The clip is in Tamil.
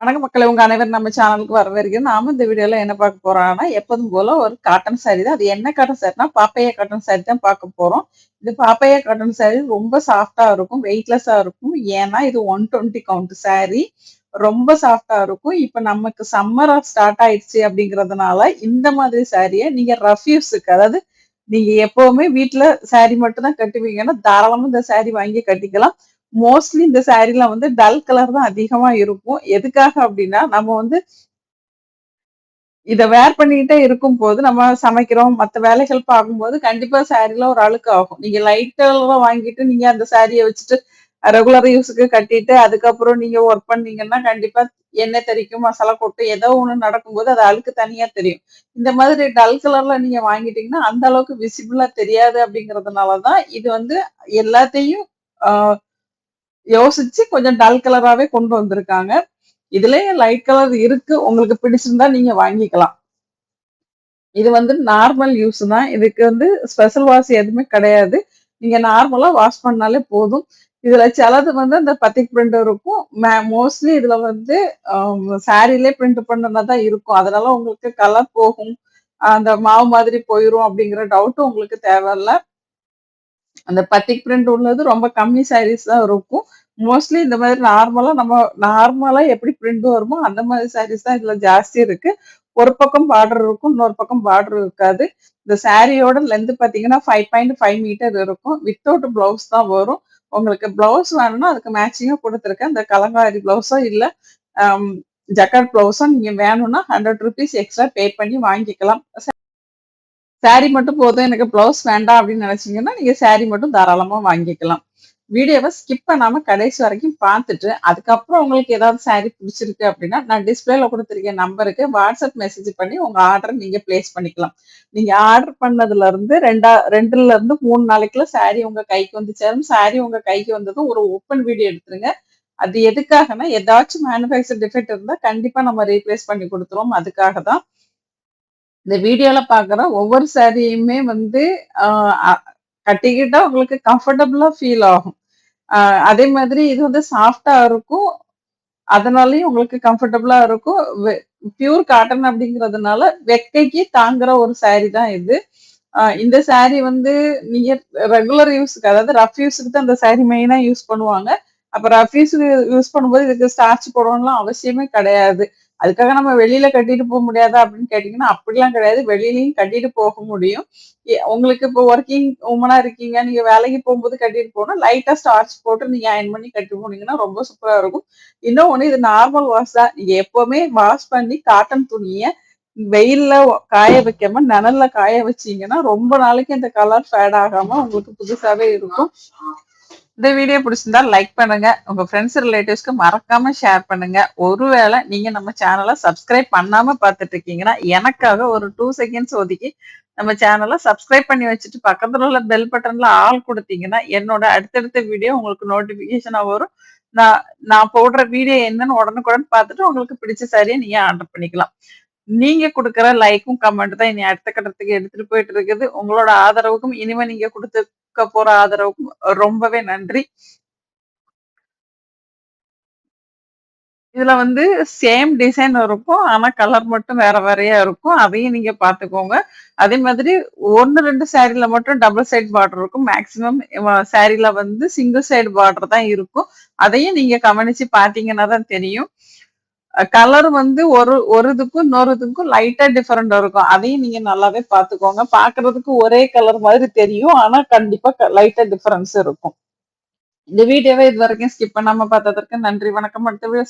வணக்கம் மக்களை உங்க அனைவரும் நம்ம சேனலுக்கு வரவேற்கிறோம். நாம இந்த வீடியோல என்ன பார்க்க போறோம்னா எப்போதும் போல ஒரு காட்டன் சாரி தான். அது என்ன காட்டன் சாரினா பாப்பையா காட்டன் சாரி தான் பார்க்க போறோம். இது பாப்பையா காட்டன் சாரி ரொம்ப சாஃப்டா இருக்கும் வெயிட்லெஸ்ஸா இருக்கும். ஏன்னா இது ஒன் டுவெண்ட்டி கவுண்ட் சாரி ரொம்ப சாஃப்டா இருக்கும். இப்ப நமக்கு சம்மர் ஸ்டார்ட் ஆயிடுச்சு அப்படிங்கறதுனால இந்த மாதிரி சாரியை நீங்க ரஃப்யூஸுக்கு அதாவது நீங்க எப்பவுமே வீட்டுல சாரி மட்டும் தான் கட்டுவீங்கன்னா தாராளமா இந்த சாரி வாங்கி கட்டிக்கலாம். மோஸ்ட்லி இந்த சாரீல வந்து டல் கலர் தான் அதிகமா இருக்கும். எதுக்காக அப்படின்னா நம்ம வந்து இத வேர் பண்ணிக்கிட்டே இருக்கும் போது நம்ம சமைக்கிறோம் மத்த வேலைகள் பார்க்கும்போது கண்டிப்பா சாரீல ஒரு அழுக்கு ஆகும். நீங்க லைட் கலர்ல வாங்கிட்டு நீங்க அந்த சாரியை வச்சுட்டு ரெகுலர் யூஸுக்கு கட்டிட்டு அதுக்கப்புறம் நீங்க ஒர்க் பண்ணீங்கன்னா கண்டிப்பா எண்ணெய் தெறிக்கும் மசாலா கொட்டு ஏதோ ஒன்று நடக்கும்போது அது அழுக்கு தனியா தெரியும். இந்த மாதிரி டல் கலர்ல நீங்க வாங்கிட்டீங்கன்னா அந்த அளவுக்கு விசிபிளா தெரியாது அப்படிங்கறதுனாலதான் இது வந்து எல்லாத்தையும் ஆஹ் யோசிச்சு கொஞ்சம் டல் கலராவே கொண்டு வந்திருக்காங்க. இதுலயே லைட் கலர் இருக்கு. உங்களுக்கு பிடிச்சிருந்தா நீங்க வாங்கிக்கலாம். இது வந்து நார்மல் யூஸ் தான். இதுக்கு வந்து ஸ்பெஷல் வாஷ் எதுவுமே கிடையாது. நீங்க நார்மலா வாஷ் பண்ணாலே போதும். இதுல சிலது வந்து அந்த பத்திக் பிரிண்ட் இருக்கும். மோஸ்ட்லி இதுல வந்து சாரிலே பிரிண்ட் பண்ணதான் இருக்கும். அதனால உங்களுக்கு கலர் போகும். அந்த மாவு மாதிரி போயிரும் அப்படிங்கிற டவுட்டும் உங்களுக்கு தேவையில்லை. அந்த பத்திக் பிரிண்ட் உள்ளது ரொம்ப கம்மி சாரீஸ் தான் இருக்கும். மோஸ்ட்லி இந்த மாதிரி நார்மலா நம்ம நார்மலா எப்படி பிரிண்ட் வருமோ அந்த மாதிரி சாரீஸ் தான் இதுல ஜாஸ்தி இருக்கு. ஒரு பக்கம் பார்டர் இருக்கும் இன்னொரு பக்கம் பார்டர் இருக்காது. இந்த சாரியோட லென்த் பாத்தீங்கன்னா ஃபைவ் பாயிண்ட் ஃபைவ் மீட்டர் இருக்கும். வித்தவுட் பிளவுஸ் தான் வரும். உங்களுக்கு பிளவுஸ் வேணும்னா அதுக்கு மேட்சிங்கா கொடுத்துருக்கேன். இந்த கலங்காரி பிளவுஸோ இல்ல ஜக்கட் பிளவுஸோ நீங்க வேணும்னா ஹண்ட்ரட் ருபீஸ் எக்ஸ்ட்ரா பே பண்ணி வாங்கிக்கலாம். சாரி மட்டும் போதும். எனக்கு பிளவுஸ் வேண்டாம் அப்படின்னு நினைச்சீங்கன்னா நீங்க சாரி மட்டும் தாராளமா வாங்கிக்கலாம். வீடியோவை ஸ்கிப் பண்ணாம கடைசி வரைக்கும் பார்த்துட்டு அதுக்கப்புறம் உங்களுக்கு ஏதாவது சாரி பிடிச்சிருக்கு அப்படின்னா நான் டிஸ்பிளேல கொடுத்துருக்க நம்பருக்கு வாட்ஸ்அப் மெசேஜ் பண்ணி உங்க ஆர்டர் நீங்க பிளேஸ் பண்ணிக்கலாம். நீங்க ஆர்டர் பண்ணதுல இருந்து ரெண்டா ரெண்டுல இருந்து மூணு நாளைக்குள்ள சாரி உங்க கைக்கு வந்து சேரும் சாரி உங்க கைக்கு வந்ததும் ஒரு ஓப்பன் வீடியோ எடுத்துருங்க. அது எதுக்காகனா ஏதாச்சும் மேனுஃபேக்சர் டிஃபெக்ட் இருந்தா கண்டிப்பா நம்ம ரீப்ளேஸ் பண்ணி கொடுத்துருவோம். அதுக்காக தான் இந்த வீடியோல பாக்குற ஒவ்வொரு சாரியுமே வந்து கட்டிக்கிட்டா உங்களுக்கு கம்ஃபர்டபுளா ஃபீல் ஆகும். அதே மாதிரி இது வந்து சாஃப்டா இருக்கும். அதனாலயும் உங்களுக்கு கம்ஃபர்டபுளா இருக்கும். பியூர் காட்டன் அப்படிங்கிறதுனால வெக்கைக்கு தாங்குற ஒரு சாரி தான் இது. இந்த சாரி வந்து நீங்க ரெகுலர் யூஸ்க்கு அதாவது ரஃப் யூஸுக்கு தான் இந்த சாரி மெயினா யூஸ் பண்ணுவாங்க. அப்ப ரஃப் யூஸுக்கு யூஸ் பண்ணும்போது இதுக்கு ஸ்டார்ச் போடணும்லாம் அவசியமே கிடையாது. அதுக்காக நம்ம வெளியில கட்டிட்டு போக முடியாதா அப்படின்னு கேட்டீங்கன்னா அப்படிலாம் கிடையாது. வெளியிலயும் கட்டிட்டு போக முடியும். உங்களுக்கு இப்போ ஒர்க்கிங் உமனா இருக்கீங்க நீங்க வேலைக்கு போகும்போது கட்டிட்டு போகணும் லைட்டா ஸ்டார்ச் போட்டு நீங்க அயன் பண்ணி கட்டி போனீங்கன்னா ரொம்ப சூப்பரா இருக்கும். இன்னொன்னு இது நார்மல் வாஷ் தான். நீங்க எப்பவுமே வாஷ் பண்ணி காட்டன் துணிய வெயில்ல காய வைக்காம நிழல்ல காய வச்சீங்கன்னா ரொம்ப நாளைக்கு இந்த கலர் ஃபேட் ஆகாம உங்களுக்கு புதுசாவே இருக்கும். இந்த வீடியோ பிடிச்சிருந்தா லைக் பண்ணுங்க. உங்க ஃப்ரெண்ட்ஸ் ரிலேட்டிவ்ஸ்க்கு மறக்காம ஷேர் பண்ணுங்க. ஒருவேளை நீங்க நம்ம சேனலை சப்ஸ்கிரைப் பண்ணாம பார்த்துட்டு இருக்கீங்கன்னா எனக்காக ஒரு டூ செகண்ட்ஸ் ஒதுக்கி நம்ம சேனலை சப்ஸ்கிரைப் பண்ணி வச்சுட்டு பக்கத்துல உள்ள பெல் பட்டன்ல ஆள் கொடுத்தீங்கன்னா என்னோட அடுத்தடுத்த வீடியோ உங்களுக்கு நோட்டிபிகேஷனா வரும். நான் நான் போடுற வீடியோ என்னன்னு உடனுக்குடன் பார்த்துட்டு உங்களுக்கு பிடிச்ச சரியா நீங்க ஆர்டர் பண்ணிக்கலாம். நீங்க கொடுக்குற லைக்கும் கமெண்ட் தான் இனி அடுத்த கட்டத்துக்கு எடுத்துட்டு போயிட்டு இருக்குது. உங்களோட ஆதரவுக்கும் இனிமே நீங்க கொடுக்க போற ஆதரவுக்கும் ரொம்பவே நன்றி. இதுல வந்து சேம் டிசைன் இருக்கும் ஆனா கலர் மட்டும் வேற வேறையா இருக்கும். அதையும் நீங்க பாத்துக்கோங்க. அதே மாதிரி ஒன்னு ரெண்டு சாரில மட்டும் டபுள் சைட் பார்டர் இருக்கும். மேக்சிமம் சாரில வந்து சிங்கிள் சைடு பார்டர் தான் இருக்கும். அதையும் நீங்க கவனிச்சு பாத்தீங்கன்னா தான் தெரியும். கலர் வந்து ஒரு ஒரு இதுக்கும் இன்னொரு இதுக்கும் லைட்டா டிஃபரெண்ட் இருக்கும். அதையும் நீங்க நல்லாவே பாத்துக்கோங்க பாக்குறதுக்கு ஒரே கலர் மாதிரி தெரியும். ஆனா கண்டிப்பா லைட்டா டிஃபரன்ஸ் இருக்கும். இந்த வீடியோவை இது வரைக்கும் ஸ்கிப் பண்ணாம பார்த்ததற்கு நன்றி. வணக்கம். அடுத்த வீடியோ